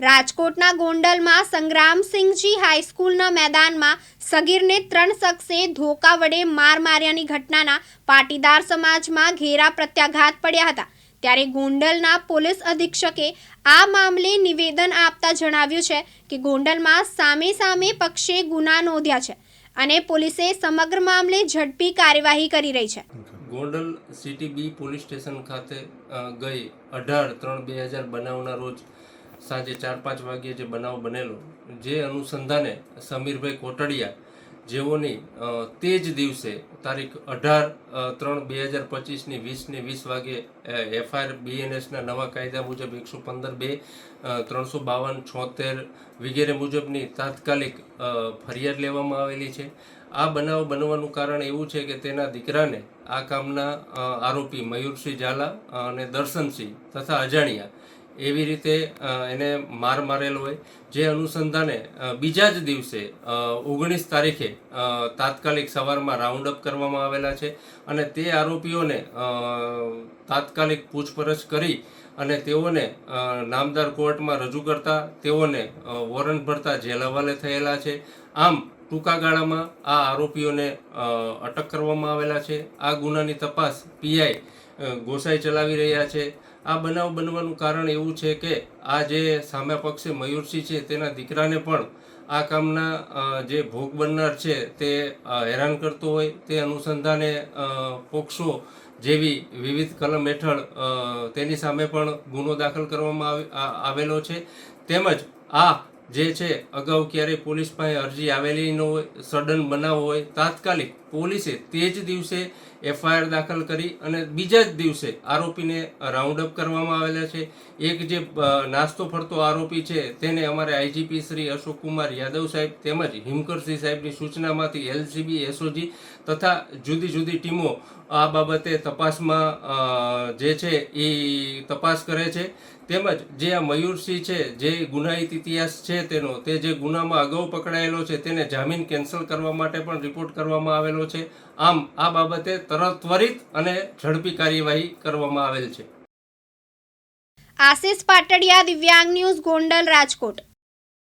રાજકોટના ગોંડલમાં સંગ્રામસિંહજી હાઈસ્કૂલના મેદાનમાં સગીરને ત્રણ શખ્સે ધોકા વડે માર માર્યાની ઘટનાના પાટીદાર સમાજમાં ઘેરા પ્રત્યાઘાત પડ્યા હતા. ત્યારે ગોંડલના પોલીસ અધિક્ષકે આ મામલે નિવેદન આપતા જણાવ્યું છે કે ગોંડલમાં સામે સામે પક્ષે ગુના નોંધ્યા છે અને પોલીસે સમગ્ર મામલે ઝડપી કાર્યવાહી કરી રહી છે. Gondal city B police station ખાતે ગઈ અઢાર ત્રણ બે હજાર બનાવના રોજ સાંજે ચાર, પાંચ વાગ્યે જે બનાવ બનેલો, જે અનુસંધાને સમીરભાઈ કોટડિયા જેઓની તે જ દિવસે તારીખ અઢાર ત્રણ બે હજાર પચીસની વીસને વીસ વાગે એફઆઈઆર બીએનએસના નવા કાયદા મુજબ એકસો પંદર બે ત્રણસો બાવન છોતેર વગેરે મુજબની તાત્કાલિક ફરિયાદ લેવામાં આવેલી છે. આ બનાવ બનવાનું કારણ એવું છે કે તેના દીકરાને આ કામના આરોપી મયુરસિંહ ઝાલા અને દર્શનસિંહ તથા અજાણ્યા એવી રીતે એને માર મારેલો હોય. જે અનુસંધાને બીજા જ દિવસે ઓગણીસ તારીખે તાત્કાલિક સવારમાં રાઉન્ડ અપ કરવામાં આવેલા છે અને તે આરોપીઓને તાત્કાલિક પૂછપરછ કરી અને તેઓને નામદાર કોર્ટમાં રજૂ કરતા તેઓને વોરંટ ભરતા જેલ હવાલે થયેલા છે. આમ ટૂંકા ગાળામાં આ આરોપીઓને અટક કરવામાં આવેલા છે. આ ગુનાની તપાસ પીઆઈ ગોસાઈ ચલાવી રહ્યા છે. આ બનાવ બનવાનું કારણ એવું છે કે આ જે સામે પક્ષે મયુરસિંહ છે તેના દીકરાને પણ આ કામના જે ભોગ બનનાર છે તે હેરાન કરતો હોય. તે અનુસંધાને પોક્સો જેવી વિવિધ કલમ હેઠળ તેની સામે પણ ગુનો દાખલ કરવામાં આવે- આવેલો છે. તેમજ આ જે છે, અગાઉ ક્યારેય પોલીસ પાસે અરજી આવેલી ન હોય, સડન બનાવ હોય, તાત્કાલિક પોલીસે તે જ દિવસે એફઆઈઆર દાખલ કરી અને બીજા જ દિવસે આરોપીને રાઉન્ડ અપ કરવામાં આવેલા છે. એક જે નાસ્તો ફરતો આરોપી છે, તેને અમારે આઈજીપી શ્રી અશોક કુમાર યાદવ સાહેબ તેમજ હિમકરસિંહ સાહેબની સૂચનામાંથી એલસીબી, એસઓજી તથા જુદી જુદી ટીમો આ બાબતે તપાસમાં જે છે એ તપાસ કરે છે. તેમજ જે આ મયુરસિંહ છે, જે ગુનાહિત ઇતિહાસ છે તેનો. તે જે ગુનામાં અગાઉ પકડાયેલો છે તેને જામીન કેન્સલ કરવા માટે પણ રિપોર્ટ કરવામાં આવેલો છે. આમ, આ બાબતે તરત ત્વરિત અને ઝડપી કાર્યવાહી કરવામાં આવેલ છે. આશિષ પાટડિયા, દિવ્યાંગ ન્યૂઝ, ગોંડલ, રાજકોટ.